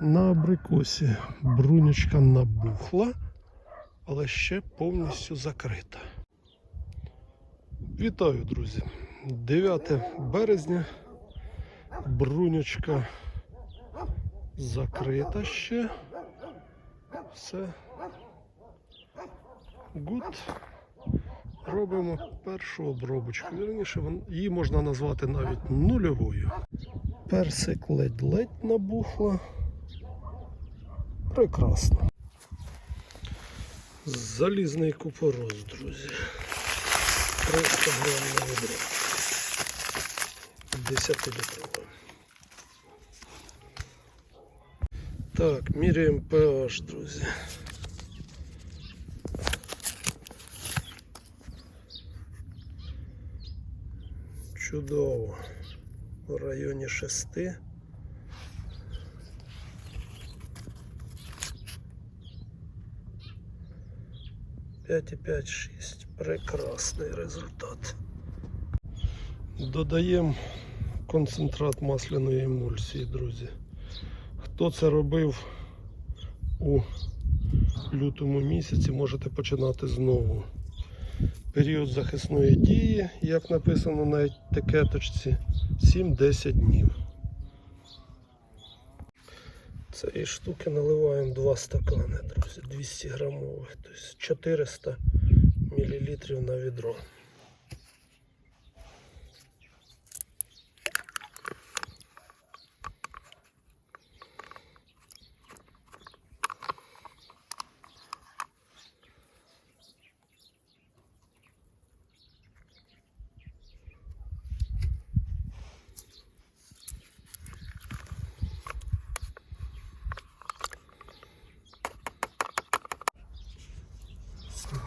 На абрикосі брунючка набухла, але ще повністю закрита. Вітаю, друзі! 9 березня. Брунючка закрита ще. Все. Гуд. Робимо першу обробочку. Вірніше, її можна назвати навіть нульовою. Персик ледь-ледь набухла. Прекрасно. Залізний купорос, друзі. 300 грам на ведро. 10 літрове. Так, міряємо pH, друзі. Чудово. В районі 6. П'ять і п'ять, шість. Прекрасний результат. Додаємо концентрат масляної емульсії, друзі. Хто це робив у лютому місяці, можете починати знову. Період захисної дії, як написано на етикеточці, 7-10 днів. Цієї штуки наливаємо 2 стакани, друзі, 200 грамових, тобто 400 мл на відро.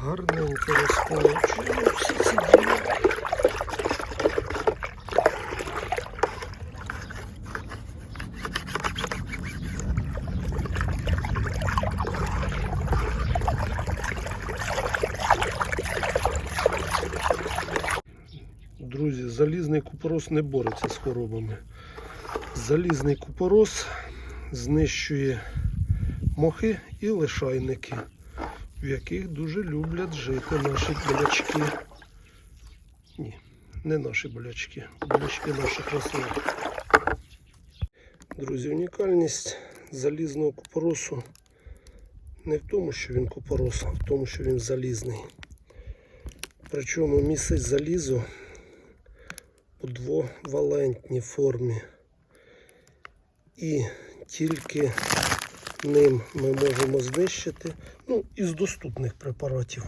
Гарненько розколочуємо всі ці діло. Друзі, залізний купорос не бореться з хворобами. Залізний купорос знищує мохи і лишайники в яких дуже люблять жити наші болячки. Ні, не наші болячки, болячки наших рослин. Друзі, унікальність залізного купоросу не в тому, що він купорос, а в тому, що він залізний. Причому містить залізо у двовалентній формі. І тільки ним ми можемо знищити ну, із доступних препаратів.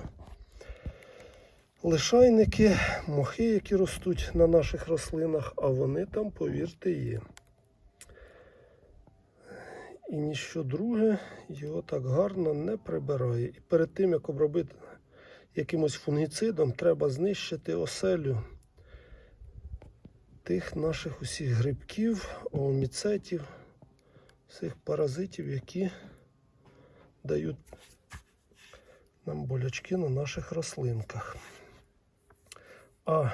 Лишайники, мохи, які ростуть на наших рослинах, а вони там, повірте, є. І ніщо друге його так гарно не прибирає. І перед тим, як обробити якимось фунгіцидом, треба знищити оселю тих наших усіх грибків, оміцетів, всіх паразитів, які дають нам болячки на наших рослинках. А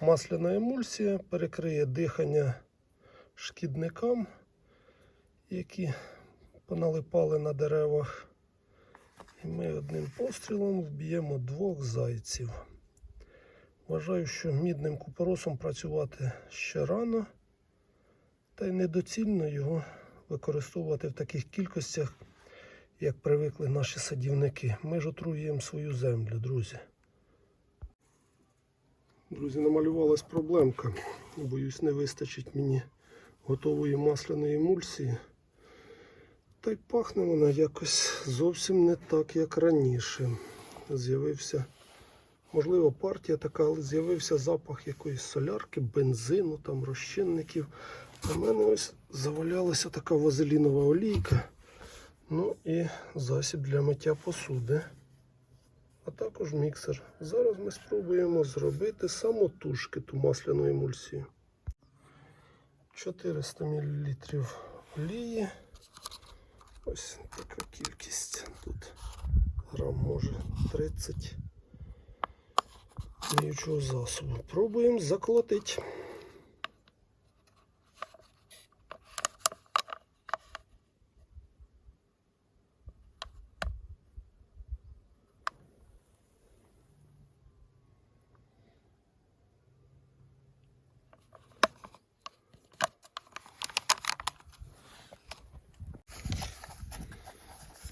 масляна емульсія перекриє дихання шкідникам, які поналипали на деревах. І ми одним пострілом вб'ємо двох зайців. Вважаю, що мідним купоросом працювати ще рано, та й недоцільно його використовувати в таких кількостях, як привикли наші садівники. Ми ж отруюємо свою землю, друзі. Друзі, намалювалась проблемка. Боюсь, не вистачить мені готової масляної емульсії. Та й пахне вона якось зовсім не так, як раніше. З'явився, можливо, партія така, але з'явився запах якоїсь солярки, бензину, там розчинників. У мене ось завалялася така вазелінова олійка. Ну і засіб для миття посуди. А також міксер. Зараз ми спробуємо зробити самотужки ту масляну емульсію. 400 мл олії. Ось така кількість. Тут грам може 30 миючого засобу. Пробуємо заколотити.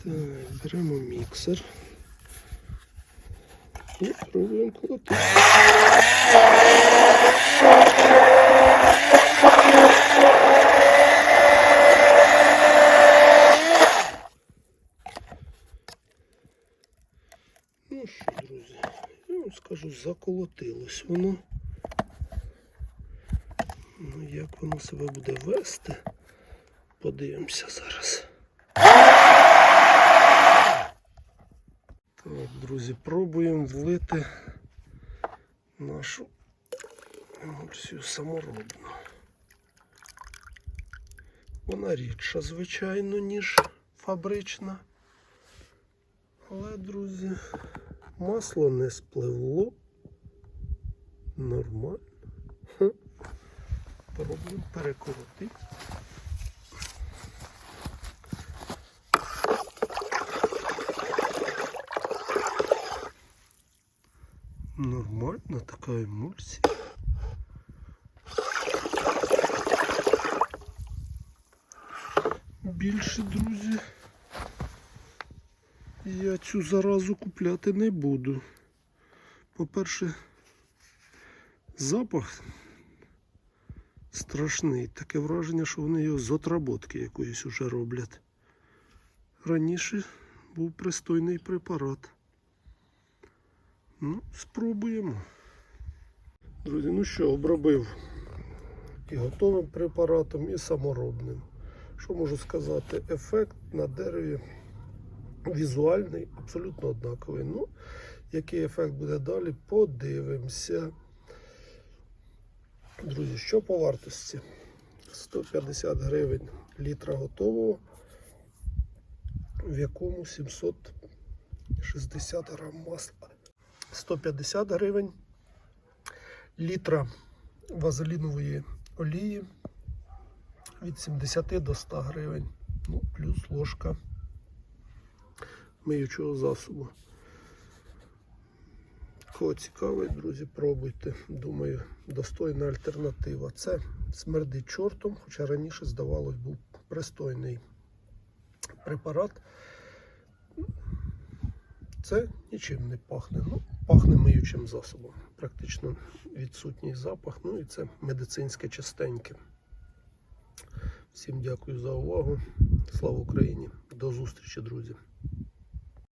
Так, беремо міксер. І пробуємо колотити. Ну що, друзі, я вам скажу, заколотилось воно. Ну, як воно себе буде вести, подивимося зараз. Друзі, пробуємо влити нашу емульсію саморобну. Вона рідша, звичайно, ніж фабрична. Але, друзі, масло не спливло. Нормально. Пробуємо перекрутити. Нормально така емульсія. Більше, друзі, я цю заразу купляти не буду. По-перше, запах страшний. Таке враження, що вони його з отработки якоїсь уже роблять. Раніше був пристойний препарат. Ну, спробуємо. Друзі, ну що, обробив і готовим препаратом, і саморобним. Що можу сказати? Ефект на дереві візуальний, абсолютно однаковий. Ну, який ефект буде далі, подивимося. Друзі, що по вартості? 150 гривень літра готового, в якому 760 грам масла. 150 гривень літра вазелінової олії від 70 до 100 гривень. Ну, плюс ложка миючого засобу. Кого цікавить, друзі, пробуйте. Думаю, достойна альтернатива. Це смердить чортом, хоча раніше, здавалось, був пристойний препарат. Це нічим не пахне. Ну, пахне миючим засобом. Практично відсутній запах. Ну і це медицинське частеньке. Всім дякую за увагу. Слава Україні! До зустрічі, друзі!